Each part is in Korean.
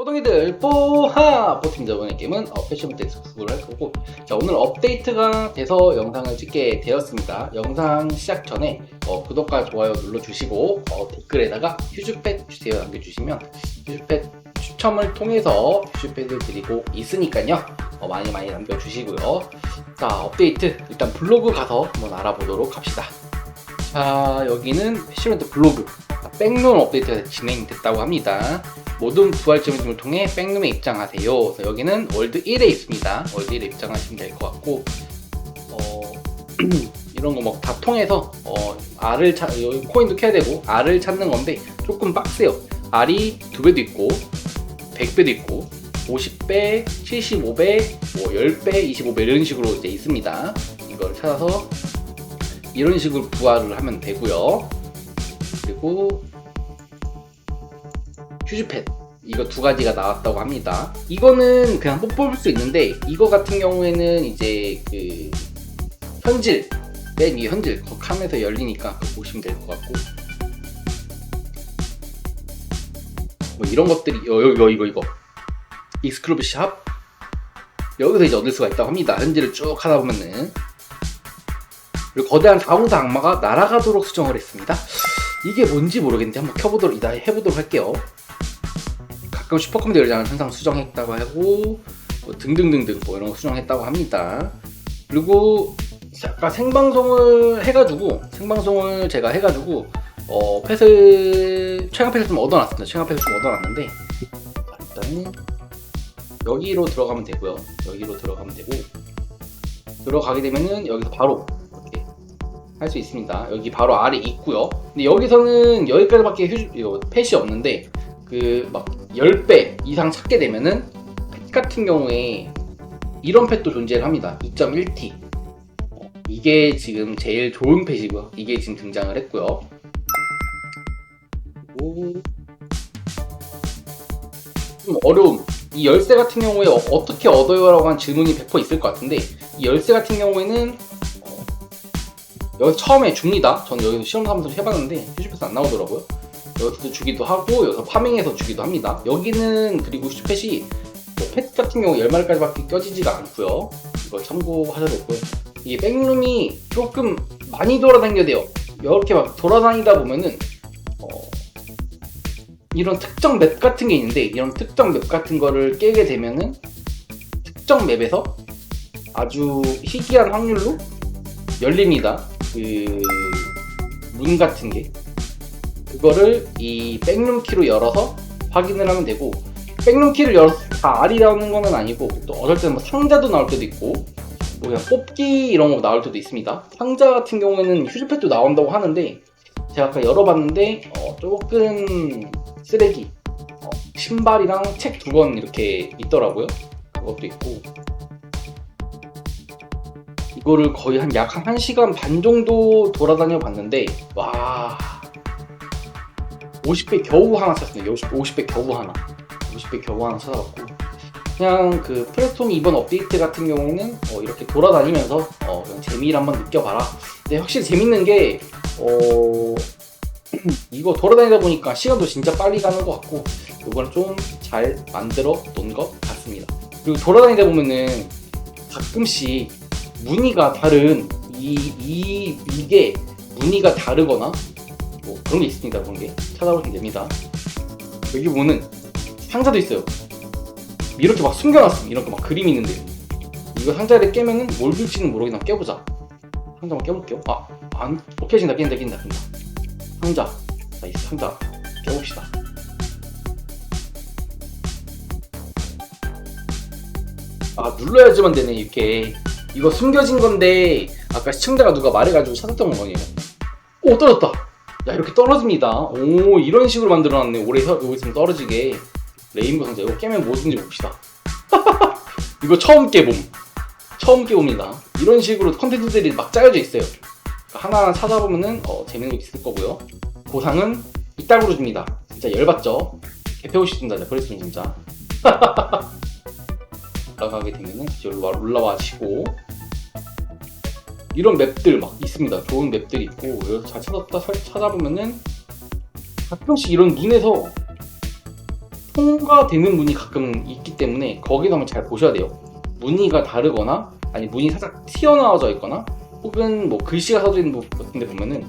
호동이들 뽀하! 보팀자 오늘 게임은 어, 패션부터 익스프를 할 거고 자 오늘 업데이트가 돼서 영상을 찍게 되었습니다. 영상 시작 전에 어, 구독과 좋아요 눌러주시고 어, 댓글에다가 휴즈팻 주세요 남겨주시면 휴즈팻 추첨을 통해서 휴즈팻을 드리고 있으니까요. 어, 많이 많이 남겨주시고요. 자 업데이트 일단 블로그 가서 한번 알아보도록 합시다. 자 여기는 패션부터 블로그 백룸 업데이트가 진행됐다고 합니다 모든 부활점을 통해 백룸에 입장하세요. 여기는 월드 1에 있습니다. 월드 1에 입장하시면 될 것 같고, 어, 이런 거뭐다 통해서, 어, R을 찾, 코인도 켜야 되고, R을 찾는 건데, 조금 빡세요. R이 2배도 있고, 100배도 있고, 50배, 75배, 뭐 10배, 25배 이런 식으로 이제 있습니다. 이걸 찾아서 이런 식으로 부활을 하면 되고요. 그리고 휴즈팻 이거 두 가지가 나왔다고 합니다. 이거는 그냥 못 뽑을 수 있는데 이거 같은 경우에는 이제 그 현질 맨 위에 현질 그 캄에서 열리니까 보시면 될 것 같고 뭐 이런 것들이 어, 이거 이거 이거 익스클루브 샵 여기서 이제 얻을 수가 있다고 합니다. 현질을 쭉 하다 보면은 그리고 거대한 사우사 악마가 날아가도록 수정을 했습니다. 이게 뭔지 모르겠는데 한번 켜보도록 이따 해보도록 할게요. 가끔 슈퍼컴퓨터 열장을 항상 수정했다고 하고 뭐 등등등등 뭐 이런 거 수정했다고 합니다. 그리고 아까 생방송을 해가지고 생방송을 제가 해가지고 어 펫을 최강 펫을 좀 얻어놨습니다. 최강 펫을 좀 얻어놨는데 자, 일단은 여기로 들어가면 되고요. 여기로 들어가면 되고 들어가게 되면은 여기서 바로 이렇게 할 수 있습니다. 여기 바로 아래 있고요. 근데 여기서는 여기까지밖에 휴, 이거 펫이 없는데 그 막 10배 이상 찾게 되면은 펫 같은 경우에 이런 펫도 존재를 합니다. 2.1T. 어, 이게 지금 제일 좋은 펫이고요. 이게 지금 등장을 했고요. 좀 어려움. 이 열쇠 같은 경우에 어, 어떻게 얻어요? 라고 한 질문이 100% 있을 것 같은데 이 열쇠 같은 경우에는 어, 여기 처음에 줍니다. 저는 여기서 실험 삼아서 해봤는데 휴즈패스 안 나오더라고요. 여기서도 주기도 하고 여기서 파밍해서 주기도 합니다. 여기는 그리고 휴즈펫이 뭐펫 같은 경우 10마리까지밖에 껴지지가 않고요. 이걸 참고하셔야 되고요. 이게 백룸이 조금 많이 돌아다녀야 돼요. 이렇게 막 돌아다니다 보면은 어, 이런 특정 맵 같은 게 있는데 이런 특정 맵 같은 거를 깨게 되면은 특정 맵에서 아주 희귀한 확률로 열립니다. 그 문 같은 게 그거를 이 백룸 키로 열어서 확인을 하면 되고 백룸 키를 열어서 다 알이 나오는 거는 아니고 또 어떨 때는 뭐 상자도 나올 때도 있고 뭐 그냥 뽑기 이런 거 나올 때도 있습니다. 상자 같은 경우에는 휴즈팻도 나온다고 하는데 제가 아까 열어봤는데 어, 조금 쓰레기 어, 신발이랑 책 두 권 이렇게 있더라고요. 그것도 있고 이거를 거의 한 약 한 1시간 반 정도 돌아다녀 봤는데 와 50배 겨우 하나 50, 50배 겨우 하나. 50배 겨우 하나 찾아봤고. 그냥 그 플랫폼 이번 업데이트 같은 경우에는 어, 이렇게 돌아다니면서 어, 재미를 한번 느껴봐라. 근데 확실히 재밌는 게 어, 이거 돌아다니다 보니까 시간도 진짜 빨리 가는 것 같고 이거는 좀잘 만들어 놓은 것 같습니다. 그리고 돌아다니다 보면은 가끔씩 무늬가 다른 이, 이 이게 무늬가 다르거나 뭐 그런 게 있습니다. 그런 게 찾아보시면 됩니다. 여기 보면 상자도 있어요. 이렇게 막 숨겨놨어. 이렇게 막 그림 있는데 이거 상자를 깨면은 뭘 줄지는 모르겠나 깨보자. 상자 한번 깨볼게요. 아, 안, 어, 깨진다, 깬다, 깬다, 깬다. 상자. 자, 이 상자 깨봅시다. 아, 눌러야지만 되네, 이렇게. 이거 숨겨진 건데 아까 시청자가 누가 말해가지고 찾았던 거예요. 오 떨어졌다. 야 이렇게 떨어집니다. 오 이런 식으로 만들어놨네. 오래 서 여기 있으면 떨어지게 레인보우 상자 이거 깨면 뭐든지 봅시다. 이거 처음 깨봄. 처음 깨봅니다. 이런 식으로 컨텐츠들이 막 짜여져 있어요. 하나하나 찾아보면은 어, 재밌는 거 있을 거고요. 보상은 이따구로 줍니다. 진짜 열받죠? 개패고 싶습니다. 그랬으면 진짜. 올라가게 되면은 여기로 와- 올라와 시고 이런 맵들 막 있습니다. 좋은 맵들이 있고 잘 찾았다 살- 찾아보면은 가끔씩 이런 눈에서 통과되는 문이 가끔 있기 때문에 거기서 한번 잘 보셔야 돼요. 무늬가 다르거나 아니 무늬 살짝 튀어나와져 있거나 혹은 뭐 글씨가 써져 있는 부분 같은 데 보면은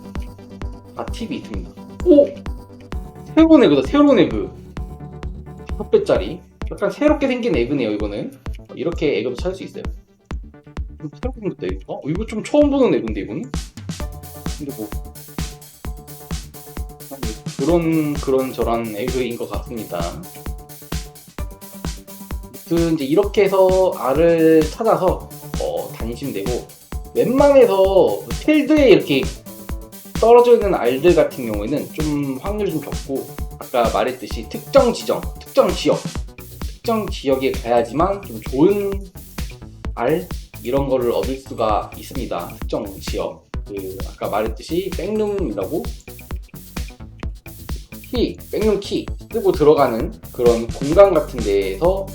다 팁이 있습니다. 오! 새로운 에그다 새로운 에그 5배짜리 약간 새롭게 생긴 에그네요 이거는 어, 이렇게 에그도 찾을 수 있어요 새롭게 생겼다 이거 어? 이거 좀 처음 보는 에그인데 이거는 근데 뭐 그런 그런 저런 에그인 것 같습니다 아무튼 이제 이렇게 해서 알을 찾아서 어, 다니시면 되고 웬만해서 필드에 이렇게 떨어져 있는 알들 같은 경우에는 좀 확률이 좀 적고 아까 말했듯이 특정 지정, 특정 지역, 특정 지역에 가야지만 좀 좋은 알 이런 거를 얻을 수가 있습니다. 특정 지역. 그 아까 말했듯이 백룸이라고? 키, 백룸 키 쓰고 들어가는 그런 공간 같은 데에서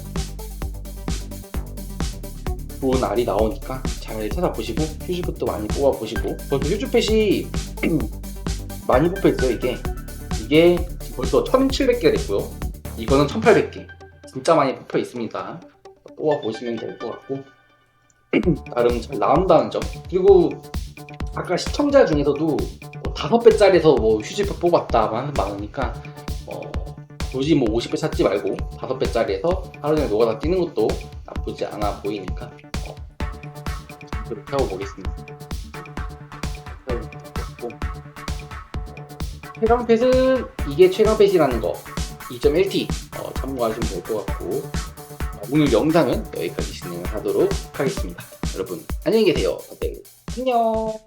좋은 알이 나오니까 잘 찾아보시고 휴지부터 많이 뽑아보시고. 벌써 휴즈펫이 많이 뽑혀있어요 이게. 이게 벌써 1700개가 됐고요. 이거는 1800개. 진짜 많이 뽑혀 있습니다. 뽑아보시면 될 것 같고 나름 잘 나온다는 점. 그리고 아까 시청자 중에서도 뭐 5배짜리에서 뭐 휴지펫 뽑았다 하는 많으니까 어, 굳이 뭐 50배 찾지 말고 5배짜리에서 하루 종일 노가다 뛰는 것도 나쁘지 않아 보이니까 어, 그렇게 하고 보겠습니다. 최강펫은 이게 최강펫이라는 거. 2.1T 어, 참고하시면 될 것 같고. 어, 오늘 영상은 여기까지 진행을 하도록 하겠습니다. 여러분 안녕히 계세요. 안녕.